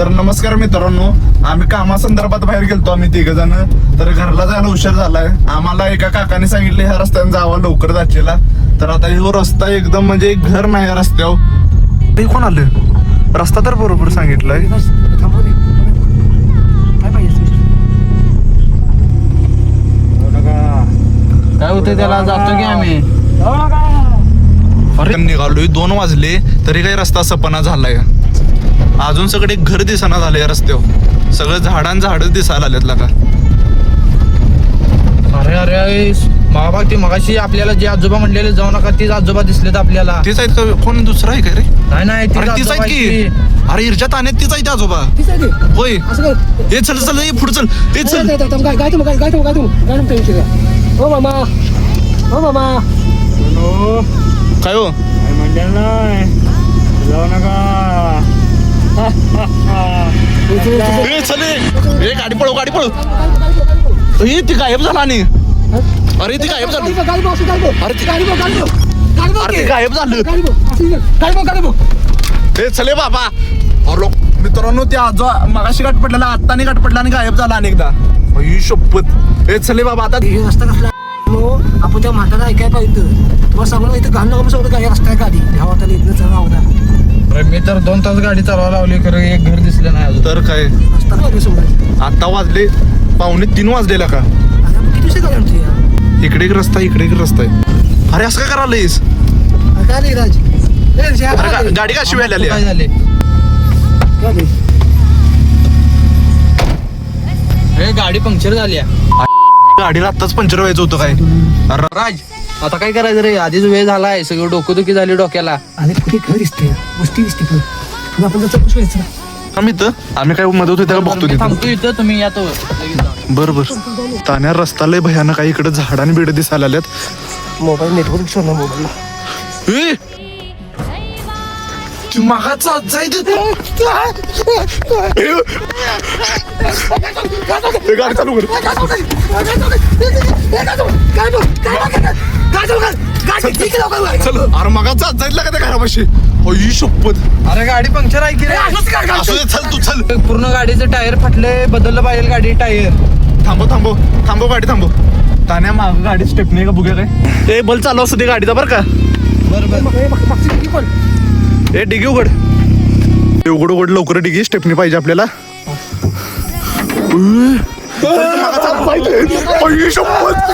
तर नमस्कार मित्रांनो आम्ही कामासंदर्भात बाहेर गेलतो आम्ही तिघ जण तर घरला जायला उशीर झालाय. आम्हाला एका काकाने सांगितले ह्या रस्त्याने जावं लवकर जाचेला. तर आता ह्यो रस्ता एकदम म्हणजे एक घर नाही या रस्त्यावर. हे कोण आलं रस्ता तर बरोबर सांगितलाय. काय होतं त्याला? जातो की आम्ही. अरे निघालोय दोन वाजले तरी काही रस्ता सपना झालाय. अजून सगळे घर दिसना झाले या रस्त्यावर. सगळं झाडां झाडच दिसायला आलेत लागा. अरे अरे महाभाग ते मगाशी आपल्याला जे आजोबा म्हणलेले जाऊ नका तेच आजोबा दिसलेत आपल्याला. तीच आहेत का? कोण दुसरा आहे का रे? नाही नाही तेच अरे तीच आजोबा आहेत की? अरे इरच्या ताण्यात तीच आहेत आजोबा. होय. हे चल चल हे पुढे चल हे चल. हो मामा. हो मामा. काय हो? जाऊ नका. ए, चल ए. ए गाडी पळव गाडी पळव. ए ती गायब झाला आणि. अरे ती गायब झाली. अरे ती अरे ती गायब झालं. ए चले बाबा. अरे लोक मित्रांनो ते आजो मगाशी गाठ पडलेला आत्ताने गाठ पडला आणि गायब झाला अनेकदा. अई शपथ. ए चले बाबा आता रस्ता कसला? हो आपण त्या म्हातारा ऐकाय पाहिजे तुम्हाला सांगू इथं घाल नको सांगतो काय रस्ता आहे गाडी. ह्या वाटाला इथनं चला होता अरे मी तर दोन तास गाडी चालवायला लावली खरं एक घर दिसलं नाही अजून. तर काय? रस्ता नाही सोडायचा आता वाजले पावणे तीन वाजलेला का? आमची? इकडे एक रस्ता इकडे एक रस्ता आहे. अरे असं काय करायलायस? अरे काय राज? ए, अरे गा-. गाडी आली? काय झाले? काय. हे गाडी पंक्चर झाली गाडीला आत्ताच पंचर व्हायचं होतं काय? अरे राज आता काय करायचं रे आधीच वेळ झालाय सगळं डोकंदुखी झाली डोक्याला अरे कुठे घर दिसते गोष्टी दिसते पण मग आपण यायचं आम्ही तर आम्ही काय मदत होते त्याला बघतो तिथं थांबतो इथं तुम्ही या तो जा. बर बर ताण्या रस्ता लय भयानक आहे इकडे झाडांनी बिड दिसायला आल्यात मोबाईल नेटवर्क सोडणार मोबाईलला ए! ती मागाचा गाडी चालू कर चल अरे जायला का त्या घरापाशी अई शपथ अरे गाडी पंक्चर आहे की रे असू दे चल तू चल पूर्ण गाडीचं टायर फाटले बदललं पाहिजे गाडी टायर थांबव थांबव थांबव गाडी थांबव ताण्या माग गाडी स्टेपनी का बघूया काय ते बल चालू असू दे गाडीचा बरं का ए डिगी उघड ते उघड उघड लवकर डिगी स्टेपनी पाहिजे आपल्याला. अई, शपथ.